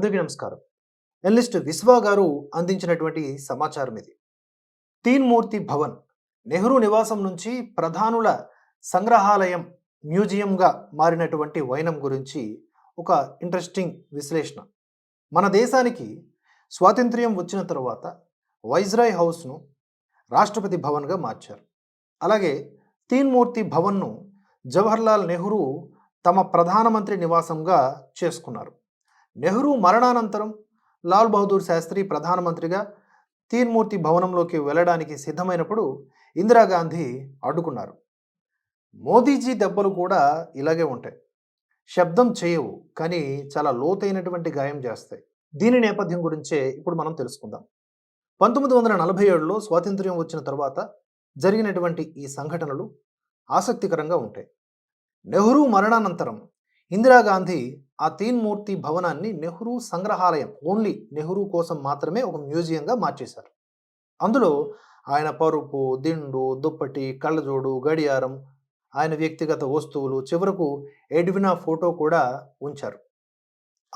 అందరికీ నమస్కారం. ఎనలిస్ట్ విశ్వా గారు అందించినటువంటి సమాచారం ఇది. తీన్మూర్తి భవన్ నెహ్రూ నివాసం నుంచి ప్రధానుల సంగ్రహాలయం మ్యూజియంగా మారినటువంటి వైనం గురించి ఒక ఇంట్రెస్టింగ్ విశ్లేషణ. మన దేశానికి స్వాతంత్ర్యం వచ్చిన తర్వాత వైజ్రాయ్ హౌస్ను రాష్ట్రపతి భవన్గా మార్చారు. అలాగే తీన్మూర్తి భవన్ను జవహర్లాల్ నెహ్రూ తమ ప్రధానమంత్రి నివాసంగా చేసుకున్నారు. నెహ్రూ మరణానంతరం లాల్ బహదూర్ శాస్త్రి ప్రధానమంత్రిగా తీన్మూర్తి భవనంలోకి వెళ్ళడానికి సిద్ధమైనప్పుడు ఇందిరాగాంధీ అడ్డుకున్నారు. మోదీజీ దెబ్బలు కూడా ఇలాగే ఉంటాయి. శబ్దం చేయవు కానీ చాలా లోతైనటువంటి గాయం చేస్తాయి. దీని నేపథ్యం గురించే ఇప్పుడు మనం తెలుసుకుందాం. పంతొమ్మిది వందల నలభై ఏడులో స్వాతంత్ర్యం వచ్చిన తర్వాత జరిగినటువంటి ఈ సంఘటనలు ఆసక్తికరంగా ఉంటాయి. నెహ్రూ మరణానంతరం ఇందిరాగాంధీ ఆ తీన్మూర్తి భవనాన్ని నెహ్రూ సంగ్రహాలయం ఓన్లీ నెహ్రూ కోసం మాత్రమే ఒక మ్యూజియంగా మార్చేశారు. అందులో ఆయన పరుపు దిండు దుప్పటి కళ్ళజోడు గడియారం ఆయన వ్యక్తిగత వస్తువులు చివరకు ఎడ్వినా ఫోటో కూడా ఉంచారు.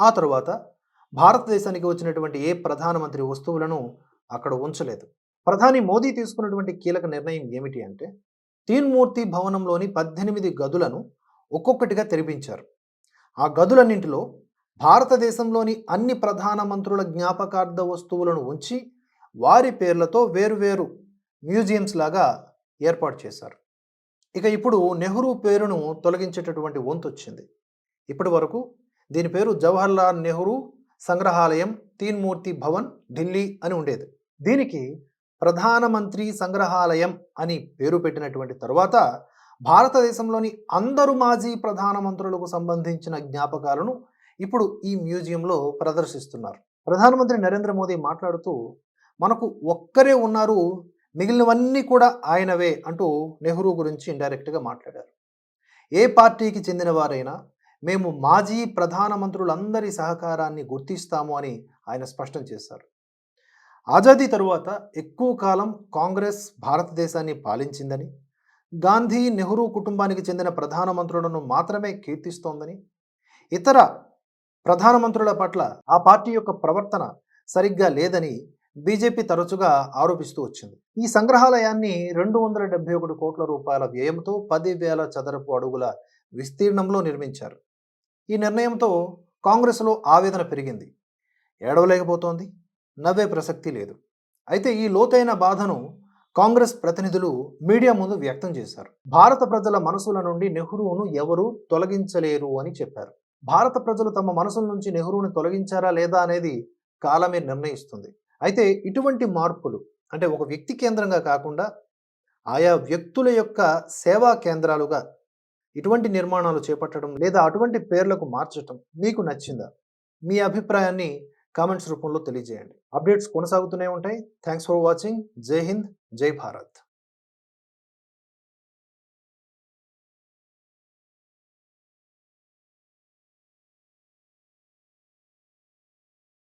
ఆ తరువాత భారతదేశానికి వచ్చినటువంటి ఏ ప్రధానమంత్రి వస్తువులను అక్కడ ఉంచలేదు. ప్రధాని మోదీ తీసుకున్నటువంటి కీలక నిర్ణయం ఏమిటి అంటే తీన్మూర్తి భవనంలోని పద్దెనిమిది గదులను ఒక్కొక్కటిగా తెరిపించారు. ఆ గదులన్నింటిలో భారతదేశంలోని అన్ని ప్రధానమంత్రుల జ్ఞాపకార్థ వస్తువులను ఉంచి వారి పేర్లతో వేరువేరు మ్యూజియంస్ లాగా ఏర్పాటు చేశారు. ఇక ఇప్పుడు నెహ్రూ పేరును తొలగించేటటువంటి వంతు వచ్చింది. ఇప్పటి వరకు దీని పేరు జవహర్లాల్ నెహ్రూ సంగ్రహాలయం తీన్మూర్తి భవన్ ఢిల్లీ అని ఉండేది. దీనికి ప్రధానమంత్రి సంగ్రహాలయం అని పేరు పెట్టినటువంటి తరువాత భారతదేశంలోని అందరు మాజీ ప్రధానమంత్రులకు సంబంధించిన జ్ఞాపకాలను ఇప్పుడు ఈ మ్యూజియంలో ప్రదర్శిస్తున్నారు. ప్రధానమంత్రి నరేంద్ర మోదీ మాట్లాడుతూ మనకు ఒక్కరే ఉన్నారు మిగిలినవన్నీ కూడా ఆయనవే అంటూ నెహ్రూ గురించి ఇండైరెక్ట్గా మాట్లాడారు. ఏ పార్టీకి చెందిన వారైనా మేము మాజీ ప్రధానమంత్రులందరి సహకారాన్ని గుర్తిస్తాము అని ఆయన స్పష్టం చేశారు. ఆజాదీ తరువాత ఎక్కువ కాలం కాంగ్రెస్ భారతదేశాన్ని పాలించిందని గాంధీ నెహ్రూ కుటుంబానికి చెందిన ప్రధానమంత్రులను మాత్రమే కీర్తిస్తోందని ఇతర ప్రధానమంత్రుల పట్ల ఆ పార్టీ యొక్క ప్రవర్తన సరిగ్గా లేదని బీజేపీ తరచుగా ఆరోపిస్తూ వచ్చింది. ఈ సంగ్రహాలయాన్ని రెండు వందల డెబ్బై ఒకటి కోట్ల రూపాయల వ్యయంతో పదివేల చదరపు అడుగుల విస్తీర్ణంలో నిర్మించారు. ఈ నిర్ణయంతో కాంగ్రెస్లో ఆవేదన పెరిగింది. ఏడవలేకపోతోంది. నవ్వే ప్రసక్తి లేదు. అయితే ఈ లోతైన బాధను కాంగ్రెస్ ప్రతినిధులు మీడియా ముందు వ్యక్తం చేశారు. భారత ప్రజల మనసుల నుండి నెహ్రూను ఎవరూ తొలగించలేరు అని చెప్పారు. భారత ప్రజలు తమ మనసుల నుంచి నెహ్రూను తొలగించారా లేదా అనేది కాలమే నిర్ణయిస్తుంది. అయితే ఇటువంటి మార్పులు అంటే ఒక వ్యక్తి కేంద్రంగా కాకుండా ఆయా వ్యక్తుల యొక్క సేవా కేంద్రాలుగా ఇటువంటి నిర్మాణాలు చేపట్టడం లేదా అటువంటి పేర్లకు మార్చడం మీకు నచ్చిందా? మీ అభిప్రాయాన్ని కామెంట్స్ రూపంలో తెలియజేయండి. అప్డేట్స్ కొనసాగుతూనే ఉంటాయి. Thanks for watching. జై హింద్. జై భారత్.